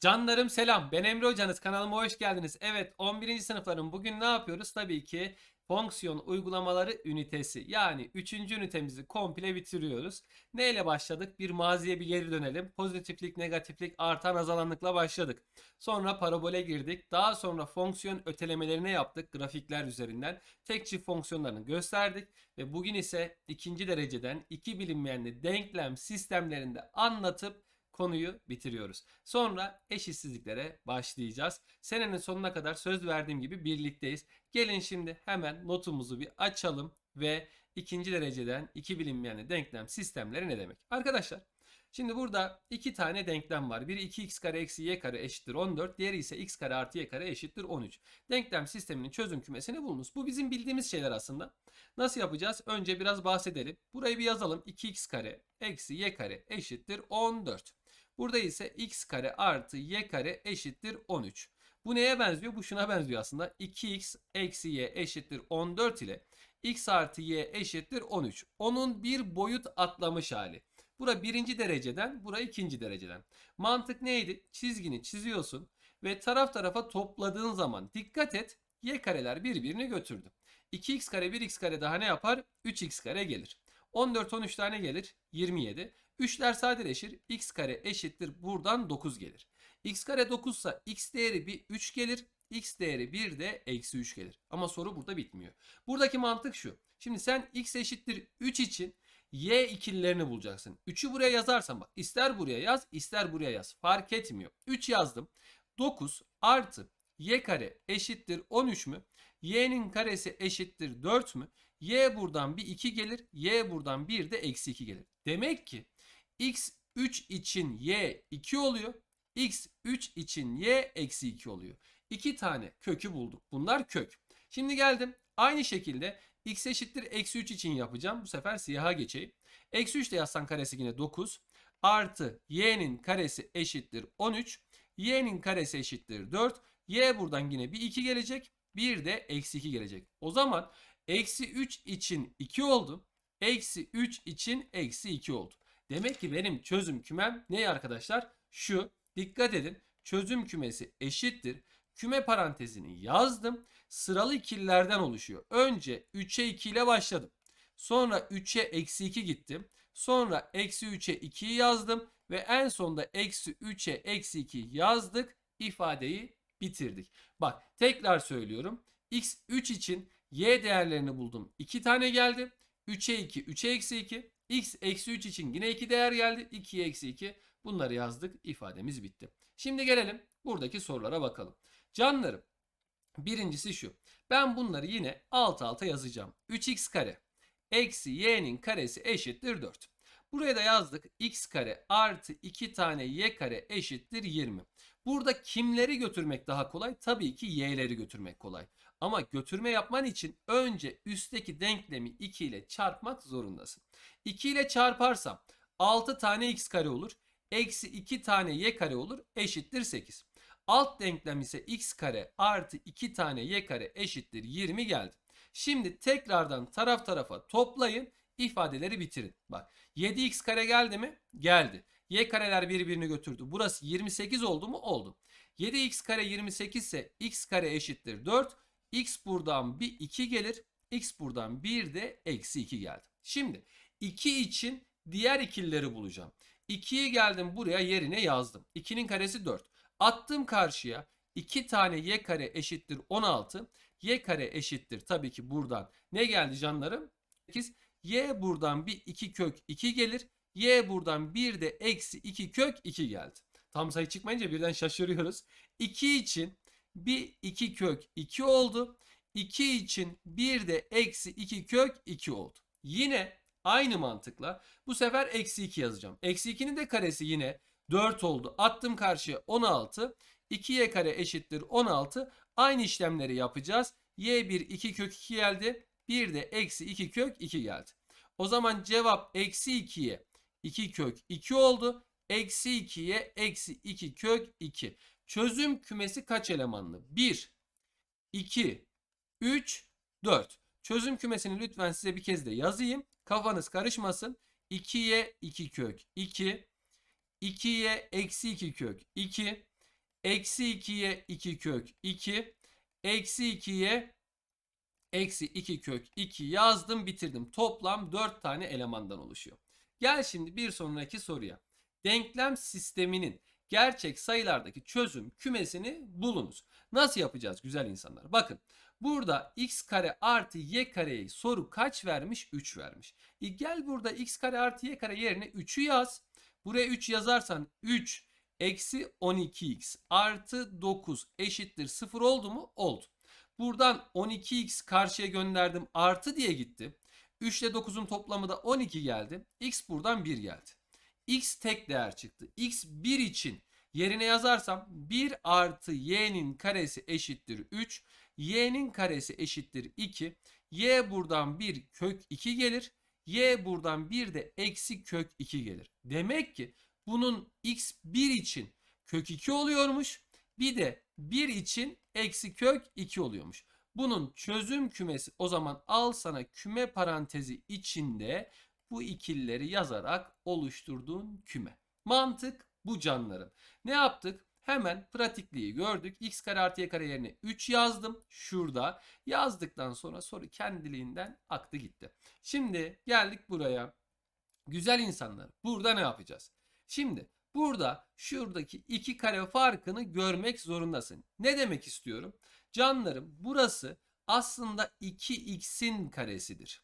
Canlarım selam. Ben Emre Hocanız. Kanalıma hoş geldiniz. Evet 11. sınıfların bugün ne yapıyoruz? Tabii ki fonksiyon uygulamaları ünitesi. Yani 3. ünitemizi komple bitiriyoruz. Neyle başladık? Bir maziye bir geri dönelim. Pozitiflik, negatiflik, artan azalanlıkla başladık. Sonra parabole girdik. Daha sonra fonksiyon ötelemelerini yaptık grafikler üzerinden. Tek çift fonksiyonlarını gösterdik. Ve bugün ise ikinci dereceden iki bilinmeyenli denklem sistemlerinde anlatıp konuyu bitiriyoruz. Sonra eşitsizliklere başlayacağız. Senenin sonuna kadar söz verdiğim gibi birlikteyiz. Gelin şimdi hemen notumuzu bir açalım ve ikinci dereceden iki bilinmeyenli denklem sistemleri ne demek? Arkadaşlar Şimdi burada iki tane denklem var. Biri 2x kare eksi y kare eşittir 14. Diğeri ise x kare artı y kare eşittir 13. Denklem sisteminin çözüm kümesini bulunuz. Bu bizim bildiğimiz şeyler aslında. Nasıl yapacağız? Önce biraz bahsedelim. Burayı bir yazalım. 2x kare eksi y kare eşittir 14. Burada ise x kare artı y kare eşittir 13. Bu neye benziyor? Bu şuna benziyor aslında. 2x eksi y eşittir 14 ile x artı y eşittir 13. Onun bir boyut atlamış hali. Bura birinci dereceden, bura ikinci dereceden. Mantık neydi? Çizgini çiziyorsun ve taraf tarafa topladığın zaman dikkat et y kareler birbirini götürdü. 2x kare 1x kare daha ne yapar? 3x kare gelir. 14 13 tane gelir 27. 3'ler sadeleşir. x kare eşittir buradan 9 gelir. x kare 9 ise x değeri bir 3 gelir. x değeri 1 de eksi 3 gelir. Ama soru burada bitmiyor. Buradaki mantık şu. Şimdi sen x eşittir 3 için y ikililerini bulacaksın. 3'ü buraya yazarsan bak ister buraya yaz ister buraya yaz. Fark etmiyor. 3 yazdım. 9 artı y kare eşittir 13 mü? y'nin karesi eşittir 4 mü? y buradan bir 2 gelir. y buradan 1 de eksi 2 gelir. Demek ki x 3 için y 2 oluyor. x 3 için y eksi 2 oluyor. 2 tane kökü bulduk. Bunlar kök. Şimdi geldim. Aynı şekilde x eşittir eksi 3 için yapacağım. Bu sefer siyaha geçeyim. Eksi 3 de yazsan karesi yine 9. Artı y'nin karesi eşittir 13. y'nin karesi eşittir 4. y buradan yine bir 2 gelecek. Bir de eksi 2 gelecek. O zaman eksi 3 için 2 oldu. Eksi 3 için eksi 2 oldu. Demek ki benim çözüm kümem ne arkadaşlar? Şu dikkat edin çözüm kümesi eşittir. Küme parantezini yazdım. Sıralı ikililerden oluşuyor. Önce 3'e 2 ile başladım. Sonra 3'e eksi 2 gittim. Sonra eksi 3'e 2'yi yazdım. Ve en sonunda eksi 3'e eksi 2 yazdık. ifadeyi bitirdik. Bak tekrar söylüyorum. x 3 için y değerlerini buldum. 2 tane geldi. 3'e 2, 3'e eksi 2. x eksi 3 için yine 2 değer geldi. 2'ye eksi 2. Bunları yazdık. ifademiz bitti. Şimdi gelelim buradaki sorulara bakalım. Canlarım birincisi şu. Ben bunları yine alt alta yazacağım. 3x kare eksi y'nin karesi eşittir 4. Buraya da yazdık. x kare artı 2 tane y kare eşittir 20. Burada kimleri götürmek daha kolay? Tabii ki y'leri götürmek kolay. Ama götürme yapman için önce üstteki denklemi 2 ile çarpmak zorundasın. 2 ile çarparsam 6 tane x kare olur. Eksi 2 tane y kare olur. Eşittir 8. Alt denklem ise x kare artı 2 tane y kare eşittir 20 geldi. Şimdi tekrardan taraf tarafa toplayın. ifadeleri bitirin. Bak 7x kare geldi mi? Geldi. Y kareler birbirini götürdü. Burası 28 oldu mu? Oldu. 7x kare 28 ise x kare eşittir 4. x buradan bir 2 gelir. x buradan bir de eksi 2 geldi. Şimdi 2 için diğer ikilileri bulacağım. 2'yi geldim buraya yerine yazdım. 2'nin karesi 4. Attım karşıya 2 tane y kare eşittir 16. Y kare eşittir tabii ki buradan. Ne geldi canlarım? 8. Y buradan bir 2 kök 2 gelir. Y buradan bir de eksi 2 kök 2 geldi. Tam sayı çıkmayınca birden şaşırıyoruz. 2 için bir 2 kök 2 oldu. 2 için bir de eksi 2 kök 2 oldu. Yine aynı mantıkla bu sefer eksi 2 yazacağım. Eksi 2'nin de karesi yine 4 oldu. Attım karşıya 16. 2y kare eşittir 16. Aynı işlemleri yapacağız. y1 2 kök 2 geldi. Bir de eksi 2 kök 2 geldi. O zaman cevap eksi 2'ye 2 kök 2 oldu. Eksi 2'ye eksi 2 kök 2. Çözüm kümesi kaç elemanlı? 1, 2, 3, 4. Çözüm kümesini lütfen size bir kez de yazayım. Kafanız karışmasın. 2'ye 2 kök 2. 2'ye eksi 2 kök 2. Eksi 2'ye 2 kök 2. Eksi 2'ye eksi 2 kök 2 yazdım bitirdim. Toplam 4 tane elemandan oluşuyor. Gel şimdi bir sonraki soruya. Denklem sisteminin gerçek sayılardaki çözüm kümesini bulunuz. Nasıl yapacağız güzel insanlar? Bakın burada x kare artı y kareyi soru kaç vermiş? 3 vermiş. E gel burada x kare artı y kare yerine 3'ü yaz. Buraya 3 yazarsan 3 eksi 12x artı 9 eşittir 0 oldu mu? Oldu. Buradan 12x karşıya gönderdim artı diye gitti. 3 ile 9'un toplamı da 12 geldi. X buradan 1 geldi. X tek değer çıktı. X 1 için yerine yazarsam 1 artı y'nin karesi eşittir 3. y'nin karesi eşittir 2. y buradan 1 kök 2 gelir. y buradan 1 de eksi kök 2 gelir. Demek ki bunun x 1 için kök 2 oluyormuş. Bir de 1 için eksi kök 2 oluyormuş. Bunun çözüm kümesi o zaman al sana küme parantezi içinde bu ikilileri yazarak oluşturduğun küme. Mantık bu canlarım. Ne yaptık? Hemen pratikliği gördük. x kare artı y kare yerine 3 yazdım. Şurada yazdıktan sonra soru kendiliğinden aktı gitti. Şimdi geldik buraya. Güzel insanlar burada ne yapacağız? Şimdi burada şuradaki iki kare farkını görmek zorundasın. Ne demek istiyorum? Canlarım burası aslında 2x'in karesidir.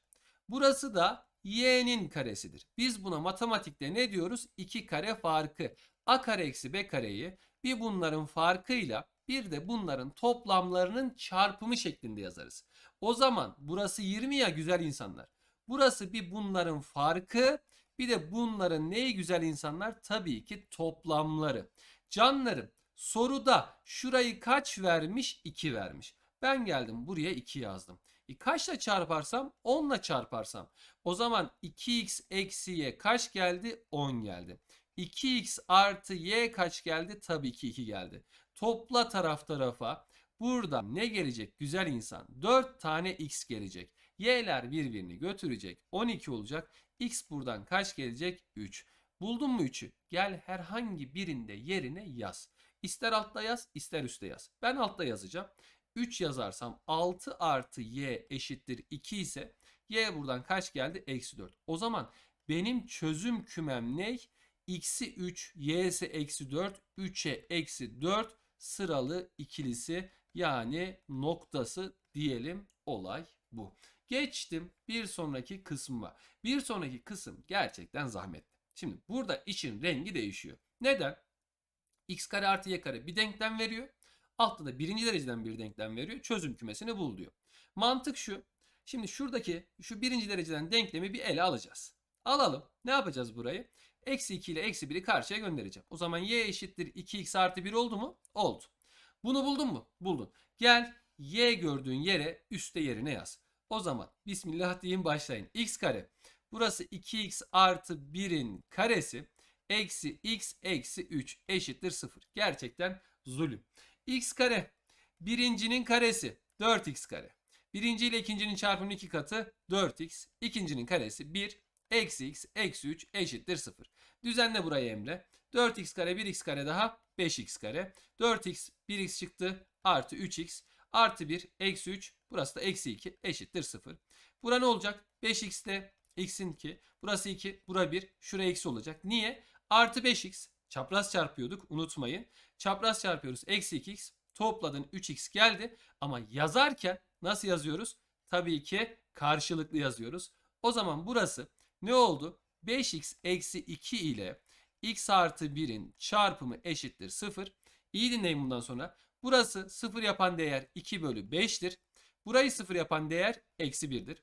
Burası da y'nin karesidir. Biz buna matematikte ne diyoruz? 2 kare farkı. a kare eksi b kareyi bir bunların farkıyla bir de bunların toplamlarının çarpımı şeklinde yazarız. O zaman burası 20 ya güzel insanlar. Burası bir bunların farkı bir de bunların neyi güzel insanlar? Tabii ki toplamları. Canlarım soruda şurayı kaç vermiş? 2 vermiş. Ben geldim buraya 2 yazdım. E kaçla çarparsam? 10 ile çarparsam. O zaman 2x eksi y kaç geldi? 10 geldi. 2x artı y kaç geldi? Tabii ki 2 geldi. Topla taraf tarafa. Burada ne gelecek güzel insan? 4 tane x gelecek. Y'ler birbirini götürecek. 12 olacak. X buradan kaç gelecek? 3. Buldun mu 3'ü? Gel herhangi birinde yerine yaz. İster altta yaz, ister üstte yaz. Ben altta yazacağım. 3 yazarsam 6 artı y eşittir 2 ise y buradan kaç geldi? Eksi 4. O zaman benim çözüm kümem ne? x'i 3, y'si eksi 4, 3'e eksi 4 sıralı ikilisi yani noktası diyelim olay bu. Geçtim bir sonraki kısma. Bir sonraki kısım gerçekten zahmetli. Şimdi burada işin rengi değişiyor. Neden? x kare artı y kare bir denklem veriyor. Altta da birinci dereceden bir denklem veriyor. Çözüm kümesini bul diyor. Mantık şu. Şimdi şuradaki şu birinci dereceden denklemi bir ele alacağız. Alalım. Ne yapacağız burayı? Eksi 2 ile eksi 1'i karşıya göndereceğim. O zaman y eşittir 2x artı 1 oldu mu? Oldu. Bunu buldun mu? Buldun. Gel y gördüğün yere üstte yerine yaz. O zaman Bismillah deyin başlayın. x kare. Burası 2x artı 1'in karesi. Eksi x eksi 3 eşittir 0. Gerçekten zulüm. X kare. Birincinin karesi 4x kare. Birinci ile ikincinin çarpımının iki katı 4x. İkincinin karesi 1. Eksi x eksi 3 eşittir 0. Düzenle burayı Emre. 4x kare 1x kare daha 5x kare. 4x 1x çıktı artı 3x artı 1 eksi 3 burası da eksi 2 eşittir 0. Bura ne olacak? 5x de x'in 2 burası 2 bura 1 şuraya eksi olacak. Niye? Artı 5x çapraz çarpıyorduk unutmayın. Çapraz çarpıyoruz eksi 2x topladın 3x geldi ama yazarken nasıl yazıyoruz? Tabii ki karşılıklı yazıyoruz. O zaman burası ne oldu? 5x eksi 2 ile x artı 1'in çarpımı eşittir 0. İyi dinleyin bundan sonra. Burası 0 yapan değer 2 bölü 5'tir. Burayı 0 yapan değer eksi 1'dir.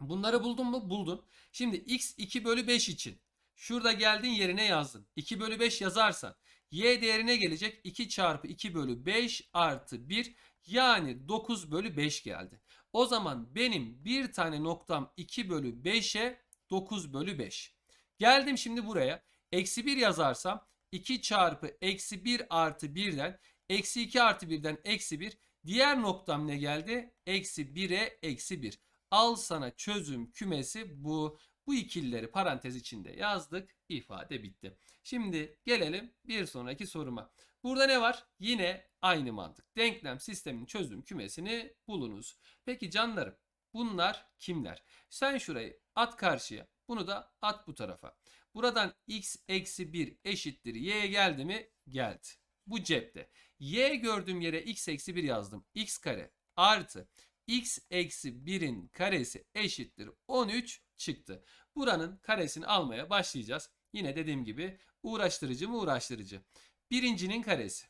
Bunları buldun mu? Buldun. Şimdi x 2 bölü 5 için şurada geldin yerine yazdın. 2 bölü 5 yazarsan y değerine gelecek 2 çarpı 2 bölü 5 artı 1 yani 9 bölü 5 geldi. O zaman benim bir tane noktam 2 bölü 5'e 9 bölü 5. Geldim şimdi buraya. Eksi 1 yazarsam 2 çarpı eksi 1 artı 1'den eksi 2 artı 1'den eksi 1. Diğer noktam ne geldi? Eksi 1'e eksi 1. Al sana çözüm kümesi bu. Bu ikilileri parantez içinde yazdık. İfade bitti. Şimdi gelelim bir sonraki soruma. Burada ne var? Yine aynı mantık. Denklem sistemin çözüm kümesini bulunuz. Peki canlarım bunlar kimler? Sen şurayı at karşıya. Bunu da at bu tarafa. Buradan x eksi 1 eşittir y'ye geldi mi? Geldi. Bu cepte. y gördüğüm yere x eksi 1 yazdım. x kare artı x eksi 1'in karesi eşittir 13 çıktı. Buranın karesini almaya başlayacağız. Yine dediğim gibi uğraştırıcı mı uğraştırıcı. Birincinin karesi.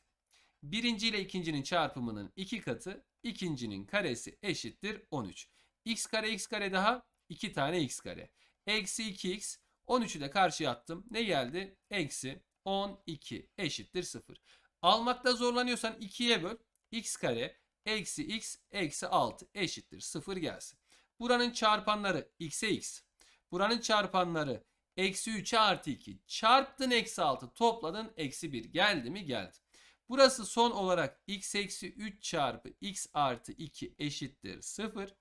Birinci ile ikincinin çarpımının iki katı. ikincinin karesi eşittir 13. x kare x kare daha 2 tane x kare. Eksi 2x 13'ü de karşıya attım. Ne geldi? Eksi 12 eşittir 0. Almakta zorlanıyorsan 2'ye böl. x kare eksi x eksi 6 eşittir 0 gelsin. Buranın çarpanları x'e x. Buranın çarpanları eksi 3'e artı 2. Çarptın eksi 6 topladın eksi 1 geldi mi geldi. Burası son olarak x eksi 3 çarpı x artı 2 eşittir 0.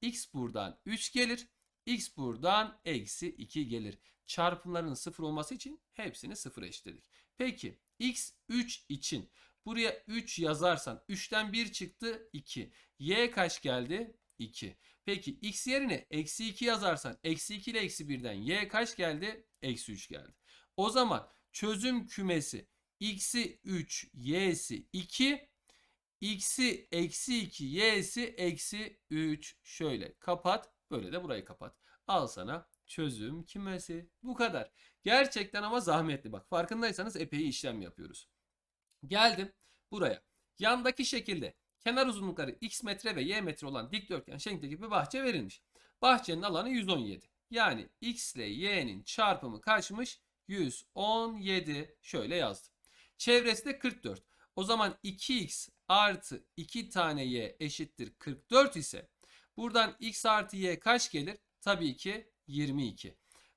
x buradan 3 gelir. x buradan eksi 2 gelir. Çarpımların 0 olması için hepsini 0 eşitledik. Peki x 3 için buraya 3 yazarsan 3'ten 1 çıktı 2. y kaç geldi? 2. Peki x yerine eksi 2 yazarsan eksi 2 ile eksi 1'den y kaç geldi? Eksi 3 geldi. O zaman çözüm kümesi x'i 3 y'si 2 x'i eksi 2 y'si eksi 3 şöyle kapat böyle de burayı kapat. Al sana çözüm kümesi. Bu kadar. Gerçekten ama zahmetli bak. Farkındaysanız epey işlem yapıyoruz. Geldim buraya. Yandaki şekilde kenar uzunlukları x metre ve y metre olan dikdörtgen şeklindeki bir bahçe verilmiş. Bahçenin alanı 117. Yani x ile y'nin çarpımı kaçmış? 117 şöyle yazdım. Çevresi de 44. O zaman 2x artı 2 tane y eşittir 44 ise buradan x artı y kaç gelir? Tabii ki 22.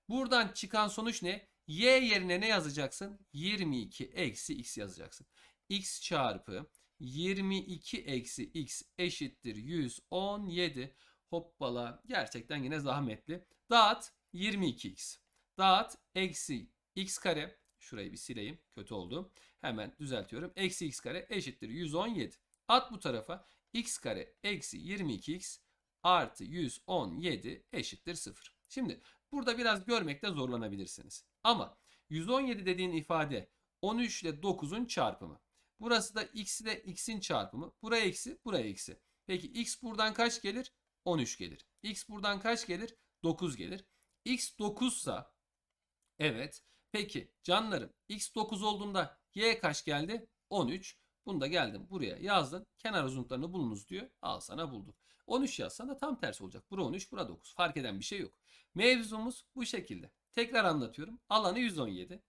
Buradan çıkan sonuç ne? Y yerine ne yazacaksın? 22 eksi x yazacaksın. x çarpı 22 eksi x eşittir 117. Hoppala gerçekten yine zahmetli. Dağıt 22x. Dağıt eksi x kare. Şurayı bir sileyim. Kötü oldu. Hemen düzeltiyorum. Eksi x kare eşittir 117. At bu tarafa. x kare eksi 22x artı 117 eşittir 0. Şimdi burada biraz görmekte zorlanabilirsiniz. Ama 117 dediğin ifade 13 ile 9'un çarpımı. Burası da x ile x'in çarpımı. Buraya eksi, buraya eksi. Peki x buradan kaç gelir? 13 gelir. x buradan kaç gelir? 9 gelir. x 9 sa evet. Peki canlarım x 9 olduğunda y kaç geldi? 13. Bunu da geldim buraya yazdın. Kenar uzunluklarını bulunuz diyor. Al sana bulduk. 13 yazsan da tam tersi olacak. Bura 13, bura 9. Fark eden bir şey yok. Mevzumuz bu şekilde. Tekrar anlatıyorum. Alanı 117.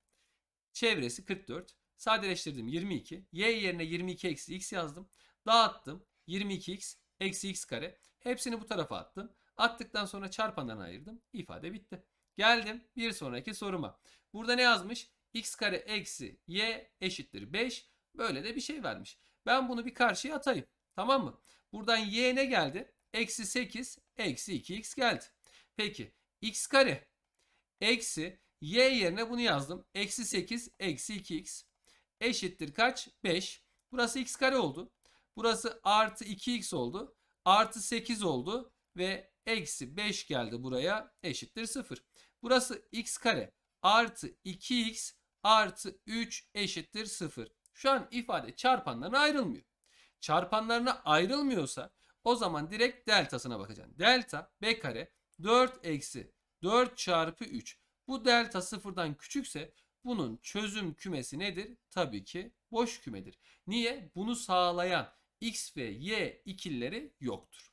Çevresi 44. Sadeleştirdim 22. Y yerine 22 eksi x yazdım. Dağıttım. 22x eksi x kare. Hepsini bu tarafa attım. Attıktan sonra çarpanlarını ayırdım. İfade bitti. Geldim bir sonraki soruma. Burada ne yazmış? x kare eksi y eşittir 5. Böyle de bir şey vermiş. Ben bunu bir karşıya atayım. Tamam mı? Buradan y ne geldi? Eksi 8 eksi 2x geldi. Peki x kare eksi y yerine bunu yazdım. Eksi 8 eksi 2x eşittir kaç? 5. Burası x kare oldu. Burası artı 2x oldu. Artı 8 oldu. Ve eksi 5 geldi buraya eşittir 0. Burası x kare artı 2x artı 3 eşittir 0. Şu an ifade çarpanlarına ayrılmıyor. Çarpanlarına ayrılmıyorsa o zaman direkt deltasına bakacaksın. Delta b kare 4 eksi 4 çarpı 3. Bu delta sıfırdan küçükse bunun çözüm kümesi nedir? Tabii ki boş kümedir. Niye? Bunu sağlayan x ve y ikilileri yoktur.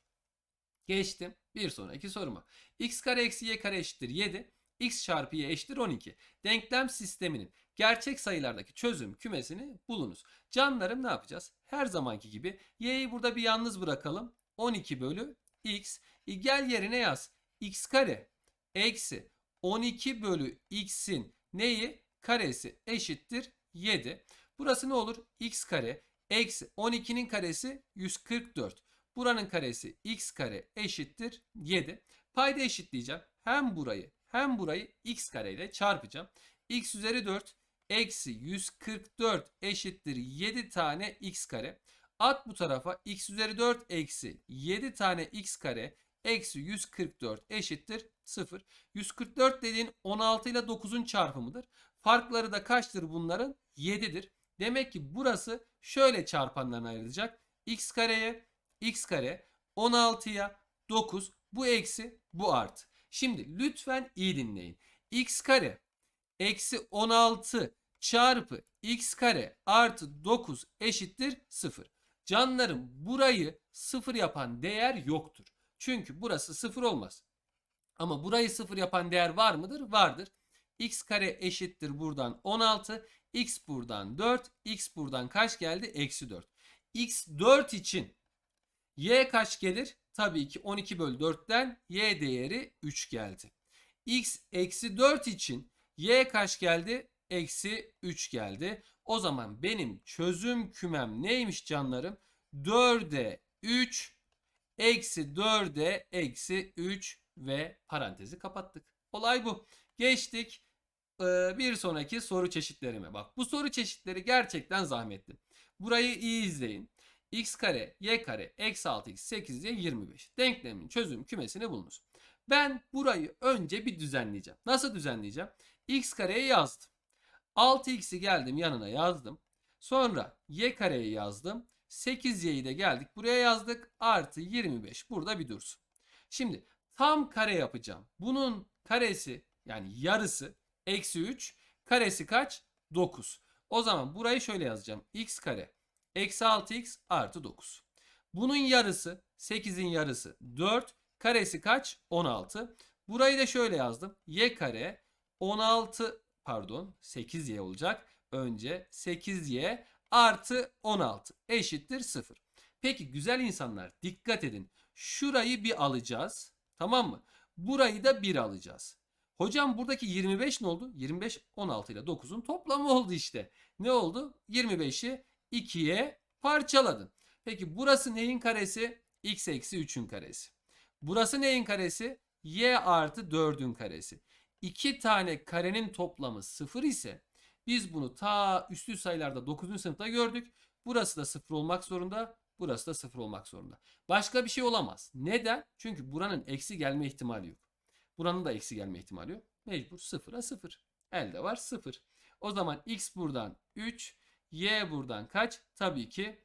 Geçtim bir sonraki soruma. x kare eksi y kare eşittir 7. x çarpı y eşittir 12. Denklem sisteminin gerçek sayılardaki çözüm kümesini bulunuz. Canlarım ne yapacağız? Her zamanki gibi y'yi burada bir yalnız bırakalım. 12 bölü x. E gel yerine yaz. x kare eksi 12 bölü x'in neyi? Karesi eşittir 7. Burası ne olur? x kare eksi 12'nin karesi 144. Buranın karesi x kare eşittir 7. Payda eşitleyeceğim. Hem burayı hem burayı x kare ile çarpacağım. x üzeri 4 eksi 144 eşittir 7 tane x kare. At bu tarafa x üzeri 4 eksi 7 tane x kare eksi 144 eşittir 0. 144 dediğin 16 ile 9'un çarpımıdır. Farkları da kaçtır bunların? 7'dir. Demek ki burası şöyle çarpanlarına ayrılacak. x kareye x kare 16'ya 9 bu eksi bu artı. Şimdi lütfen iyi dinleyin. x kare eksi 16 çarpı x kare artı 9 eşittir 0. Canlarım burayı 0 yapan değer yoktur. Çünkü burası 0 olmaz. Ama burayı 0 yapan değer var mıdır? Vardır. X kare eşittir buradan 16. x buradan 4. x buradan kaç geldi? Eksi 4. x 4 için y kaç gelir? Tabii ki 12 bölü 4'ten y değeri 3 geldi. x eksi 4 için y kaç geldi? Eksi 3 geldi. O zaman benim çözüm kümem neymiş canlarım? 4'e 3 eksi 4'e eksi 3 ve parantezi kapattık. Olay bu. Geçtik ee, bir sonraki soru çeşitlerime. Bak bu soru çeşitleri gerçekten zahmetli. Burayı iyi izleyin. x kare, y kare, eksi 6x, 8y, 25. Denklemin çözüm kümesini bulunuz. Ben burayı önce bir düzenleyeceğim. Nasıl düzenleyeceğim? x kareyi yazdım. 6x'i geldim yanına yazdım. Sonra y kareyi yazdım. 8y'yi de geldik buraya yazdık. Artı 25 burada bir dursun. Şimdi tam kare yapacağım. Bunun karesi yani yarısı eksi 3. Karesi kaç? 9. O zaman burayı şöyle yazacağım. x kare eksi 6x artı 9. Bunun yarısı 8'in yarısı 4. Karesi kaç? 16. Burayı da şöyle yazdım. y kare 16 pardon 8y olacak. Önce 8y artı 16 eşittir 0. Peki güzel insanlar dikkat edin. Şurayı bir alacağız. Tamam mı? Burayı da 1 alacağız. Hocam buradaki 25 ne oldu? 25 16 ile 9'un toplamı oldu işte. Ne oldu? 25'i 2'ye parçaladın. Peki burası neyin karesi? x eksi 3'ün karesi. Burası neyin karesi? y artı 4'ün karesi. 2 tane karenin toplamı 0 ise biz bunu ta üstü sayılarda 9. sınıfta gördük. Burası da 0 olmak zorunda. Burası da 0 olmak zorunda. Başka bir şey olamaz. Neden? Çünkü buranın eksi gelme ihtimali yok. Buranın da eksi gelme ihtimali yok. Mecbur 0'a 0. Elde var 0. O zaman x buradan 3. Y buradan kaç? Tabii ki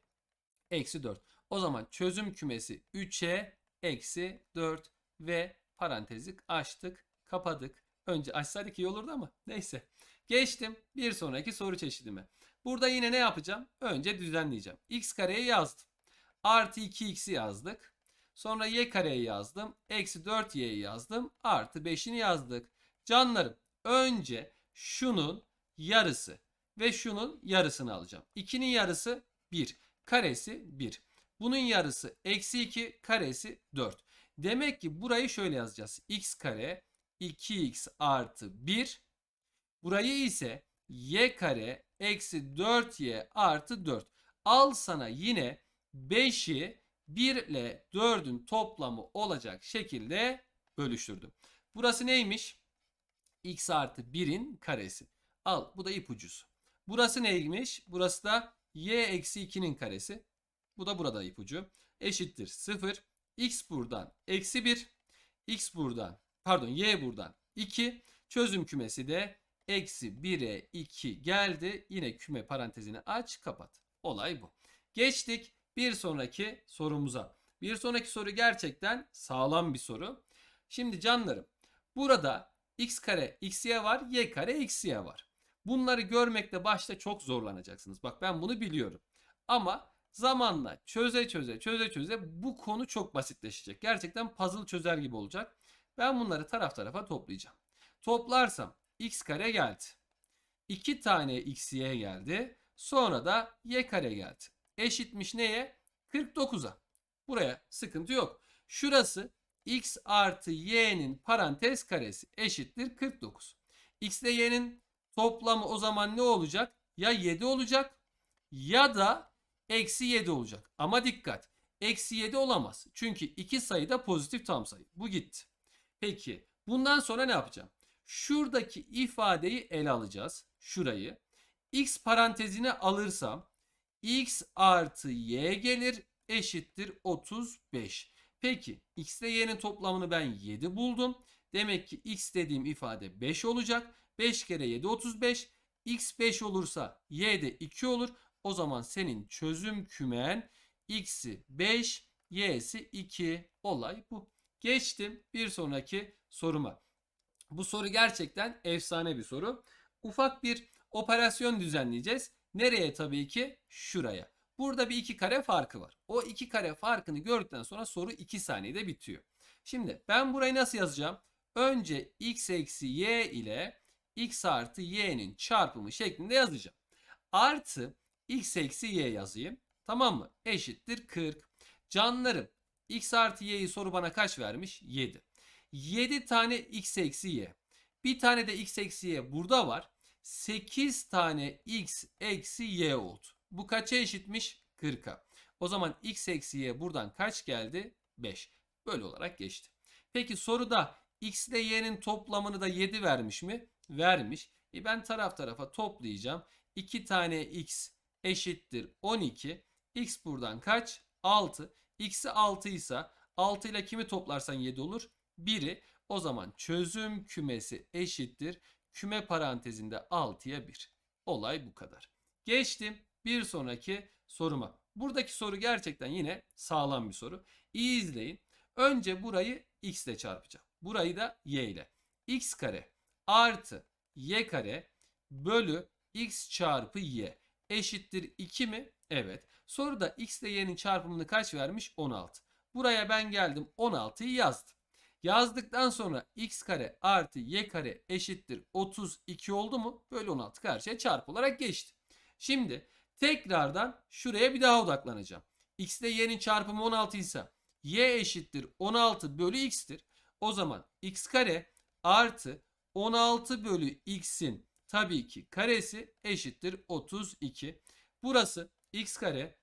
eksi 4. O zaman çözüm kümesi 3'e eksi 4 ve parantezi açtık kapadık. Önce açsaydık iyi olurdu ama neyse. Geçtim bir sonraki soru çeşidime. Burada yine ne yapacağım? Önce düzenleyeceğim. x kareyi yazdım. Artı 2x'i yazdık. Sonra y kareyi yazdım. Eksi 4y'yi yazdım. Artı 5'ini yazdık. Canlarım önce şunun yarısı ve şunun yarısını alacağım. 2'nin yarısı 1. Karesi 1. Bunun yarısı eksi 2 karesi 4. Demek ki burayı şöyle yazacağız. x kare 2x artı 1. Burayı ise y kare eksi 4y artı 4. Al sana yine 5'i 1 ile 4'ün toplamı olacak şekilde bölüştürdüm. Burası neymiş? x artı 1'in karesi. Al bu da ipucusu. Burası neymiş? Burası da y eksi 2'nin karesi. Bu da burada ipucu. Eşittir 0. x buradan eksi 1. x buradan pardon y buradan 2. Çözüm kümesi de eksi 1'e 2 geldi. Yine küme parantezini aç kapat. Olay bu. Geçtik bir sonraki sorumuza. Bir sonraki soru gerçekten sağlam bir soru. Şimdi canlarım burada x kare xy var y kare xy var. Bunları görmekte başta çok zorlanacaksınız. Bak ben bunu biliyorum. Ama zamanla çöze çöze çöze çöze bu konu çok basitleşecek. Gerçekten puzzle çözer gibi olacak. Ben bunları taraf tarafa toplayacağım. Toplarsam x kare geldi. 2 tane xy geldi. Sonra da y kare geldi. Eşitmiş neye? 49'a. Buraya sıkıntı yok. Şurası x artı y'nin parantez karesi eşittir 49. x ile y'nin toplamı o zaman ne olacak? Ya 7 olacak ya da eksi 7 olacak. Ama dikkat. Eksi 7 olamaz. Çünkü iki sayı da pozitif tam sayı. Bu gitti. Peki bundan sonra ne yapacağım? Şuradaki ifadeyi ele alacağız. Şurayı. x parantezine alırsam x artı y gelir eşittir 35. Peki x ile y'nin toplamını ben 7 buldum. Demek ki x dediğim ifade 5 olacak. 5 kere 7 35. x 5 olursa y de 2 olur. O zaman senin çözüm kümen x'i 5, y'si 2. Olay bu. Geçtim bir sonraki soruma. Bu soru gerçekten efsane bir soru. Ufak bir operasyon düzenleyeceğiz. Nereye tabii ki? Şuraya. Burada bir iki kare farkı var. O iki kare farkını gördükten sonra soru 2 saniyede bitiyor. Şimdi ben burayı nasıl yazacağım? Önce x eksi y ile x artı y'nin çarpımı şeklinde yazacağım. Artı x eksi y yazayım. Tamam mı? Eşittir 40. Canlarım x artı y'yi soru bana kaç vermiş? 7. 7 tane x eksi y. Bir tane de x eksi y burada var. 8 tane x eksi y oldu. Bu kaça eşitmiş? 40'a. O zaman x eksi y buradan kaç geldi? 5. Böyle olarak geçti. Peki soruda x ile y'nin toplamını da 7 vermiş mi? Vermiş. E ben taraf tarafa toplayacağım. 2 tane x eşittir 12. x buradan kaç? 6. x'i 6 ise 6 ile kimi toplarsan 7 olur? 1'i. O zaman çözüm kümesi eşittir. Küme parantezinde 6'ya 1. Olay bu kadar. Geçtim bir sonraki soruma. Buradaki soru gerçekten yine sağlam bir soru. İyi izleyin. Önce burayı x ile çarpacağım. Burayı da y ile. x kare artı y kare bölü x çarpı y eşittir 2 mi? Evet. Soruda x ile y'nin çarpımını kaç vermiş? 16. Buraya ben geldim 16'yı yazdım. Yazdıktan sonra x kare artı y kare eşittir 32 oldu mu? Böyle 16 karşıya çarpı olarak geçti. Şimdi tekrardan şuraya bir daha odaklanacağım. x ile y'nin çarpımı 16 ise y eşittir 16 bölü x'tir. O zaman x kare artı 16 bölü x'in tabii ki karesi eşittir 32. Burası x kare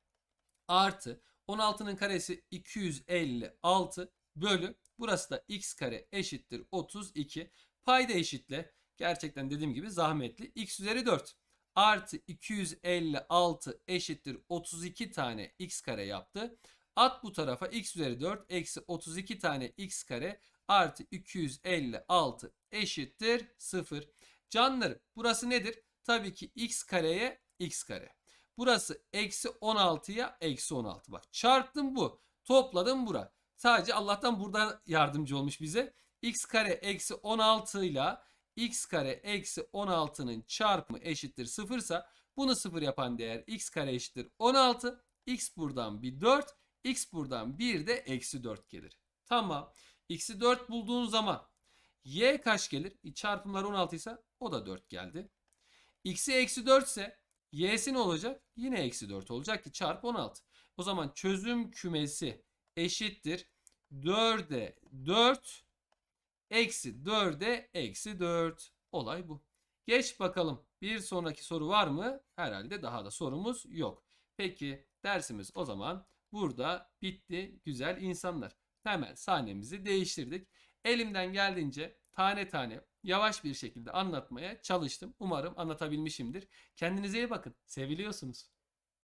artı 16'nın karesi 256 bölü burası da x kare eşittir 32. Payda eşitle gerçekten dediğim gibi zahmetli x üzeri 4 artı 256 eşittir 32 tane x kare yaptı. At bu tarafa x üzeri 4 eksi 32 tane x kare artı 256 eşittir 0. Canlarım burası nedir? Tabii ki x kareye x kare. Burası eksi 16'ya eksi 16. Bak çarptım bu. Topladım bura. Sadece Allah'tan burada yardımcı olmuş bize. x kare eksi 16 ile x kare eksi 16'nın çarpımı eşittir 0 ise bunu 0 yapan değer x kare eşittir 16. x buradan bir 4. x buradan bir de eksi 4 gelir. Tamam. x'i 4 bulduğun zaman y kaç gelir? E, Çarpımlar 16 ise o da 4 geldi. x'i eksi 4 ise y'si ne olacak? Yine eksi 4 olacak ki çarpı 16. O zaman çözüm kümesi eşittir. 4'e 4 eksi 4'e eksi 4. Olay bu. Geç bakalım. Bir sonraki soru var mı? Herhalde daha da sorumuz yok. Peki dersimiz o zaman burada bitti güzel insanlar. Hemen sahnemizi değiştirdik. Elimden geldiğince tane tane yavaş bir şekilde anlatmaya çalıştım. Umarım anlatabilmişimdir. Kendinize iyi bakın. Seviliyorsunuz.